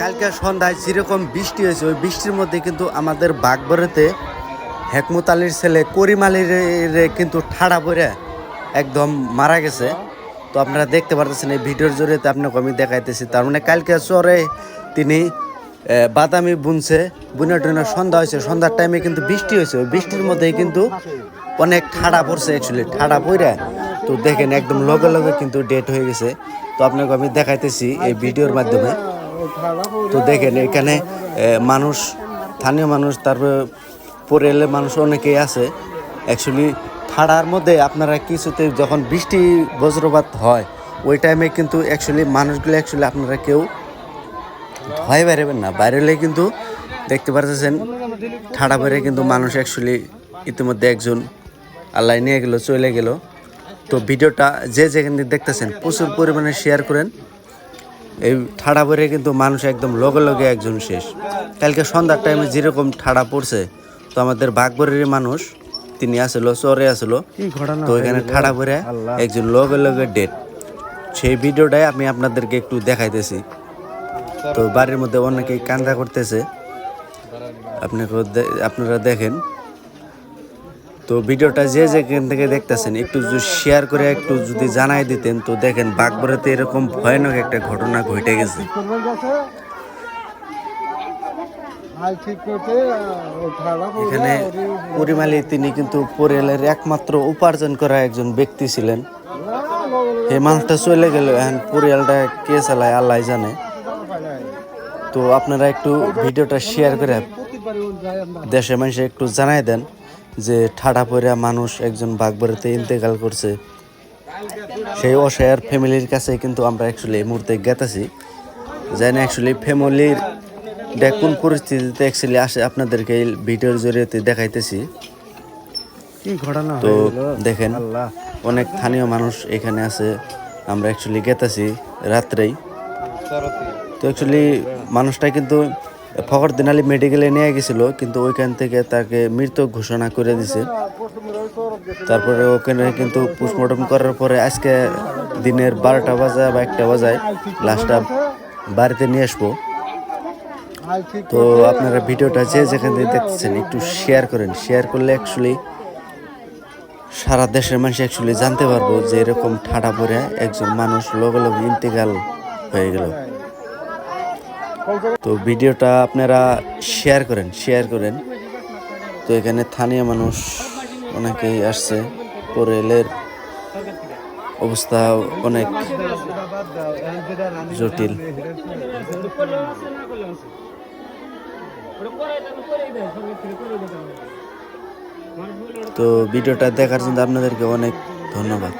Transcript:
কালকে সন্ধ্যায় যেরকম বৃষ্টি হয়েছে, ওই বৃষ্টির মধ্যে কিন্তু আমাদের বাগবরেতে হেকমত আলীর ছেলে করিম আলীর কিন্তু ঠাড়া পড়ে একদম মারা গেছে। তো আপনারা দেখতে পারতেছেন এই ভিডিওর জরিয়ে আপনাকে আমি দেখাইতেছি। তার মানে কালকে চরে তিনি বাদামি বুনছে, বুনে টুনে সন্ধ্যা হয়েছে। সন্ধ্যার টাইমে কিন্তু বৃষ্টি হয়েছে। ওই বৃষ্টির মধ্যেই কিন্তু অনেক ঠাড়া পড়ছে অ্যাকচুয়ালি ঠাড়া পড়ে তো দেখেন একদম লগে লগে কিন্তু ডেট হয়ে গেছে। তো আপনাকে আমি দেখাইতেছি এই ভিডিওর মাধ্যমে। তো দেখেন, এখানে মানুষ, স্থানীয় মানুষ, তারপরে পরে এলে মানুষ অনেকেই আছে। অ্যাকচুয়ালি ঠাড়ার মধ্যে আপনারা কিছুতে যখন বৃষ্টি বজ্রপাত হয়, ওই টাইমে কিন্তু অ্যাকচুয়ালি মানুষগুলো অ্যাকচুয়ালি আপনারা কেউ ভয় বেরোবেন না। বাইরে হলে কিন্তু দেখতে পারতেছেন ঠাড়া বেড়ে কিন্তু মানুষ অ্যাকচুয়ালি ইতিমধ্যে একজন আল্লাহ নিয়ে গেল, চলে গেল। তো ভিডিওটা যে যেখান থেকে দেখতেছেন, প্রচুর পরিমাণে শেয়ার করেন। এই ঠাড়া পরে কিন্তু মানুষ একদম লগে লগে একজন শেষ। কালকে সন্ধ্যার টাইমে যেরকম ঠাড়া পড়ছে তো আমাদের বাঘবরের মানুষ তিনি আসলো চরে আসলো তো এখানে ঠাড়া পরে একজন লগে লগে ডেট সেই ভিডিওটাই আমি আপনাদেরকে একটু দেখাইতেছি। তো বাড়ির মধ্যে অনেকেই কান্দা করতেছে। আপনাকে আপনারা দেখেন। তো ভিডিওটা যে যেখান থেকে দেখতেছেন একটু যদি শেয়ার করে একটু যদি জানাই দিতেন তো দেখেন বাগবরাতে এরকম ভয়ানক একটা ঘটনা ঘটে গেছে। এখানে পরিমালি তিনি কিন্তু পরিয়ালের একমাত্র উপার্জন করা একজন ব্যক্তি ছিলেন। এই মানুষটা চলে গেল এখন পরিয়ালটা কে চালায় আল্লাহ জানে। তো আপনারা একটু ভিডিওটা শেয়ার করে প্রতিবারই ও যায় আমরা দেশে মানুষে একটু জানাই দেন। যে ঠাডা পড়া মানুষ একজন বাগবাড়িতে ইন্তেকাল করছে। সেই অসহায়ের ফ্যামিলির কাছে কিন্তু আমরা অ্যাকচুয়ালি এই মুহূর্তে গেতেছি। জানি অ্যাকচুয়ালি ফ্যামিলির কোন পরিস্থিতিতে অ্যাকচুয়ালি আসে আপনাদেরকে এই ভিডিওর জরিয়ে দেখাইতেছি। তো দেখেন অনেক স্থানীয় মানুষ এখানে আছে আমরা অ্যাকচুয়ালি গেতেছি রাত্রেই। তো অ্যাকচুয়ালি মানুষটা কিন্তু ফখরদিন আলী মেডিকেলে নিয়ে গেছিল, কিন্তু ওইখান থেকে তাকে মৃত ঘোষণা করে দিছে। তারপরে ওখানে কিন্তু পোস্টমর্টম করার পরে আজকে দিনের বারোটা বাজায় বা একটা বাজায় লাস্টটা বাড়িতে নিয়ে আসব। তো আপনারা ভিডিওটা যে যেখান থেকে দেখতেছেন একটু শেয়ার করেন। শেয়ার করলে অ্যাকচুয়ালি সারা দেশের মানুষ অ্যাকচুয়ালি জানতে পারব যে এরকম ঠাডা পরে একজন মানুষ লগে লগে ইন্তেকাল হয়ে গেল। তো ভিডিওটা আপনারা শেয়ার করেন শেয়ার করেন। তো এখানে স্থানীয় মানুষ অনেকেই আসছে পরেলের অবস্থা অনেক জটিল। তো ভিডিওটা দেখার জন্য আপনাদেরকে অনেক ধন্যবাদ।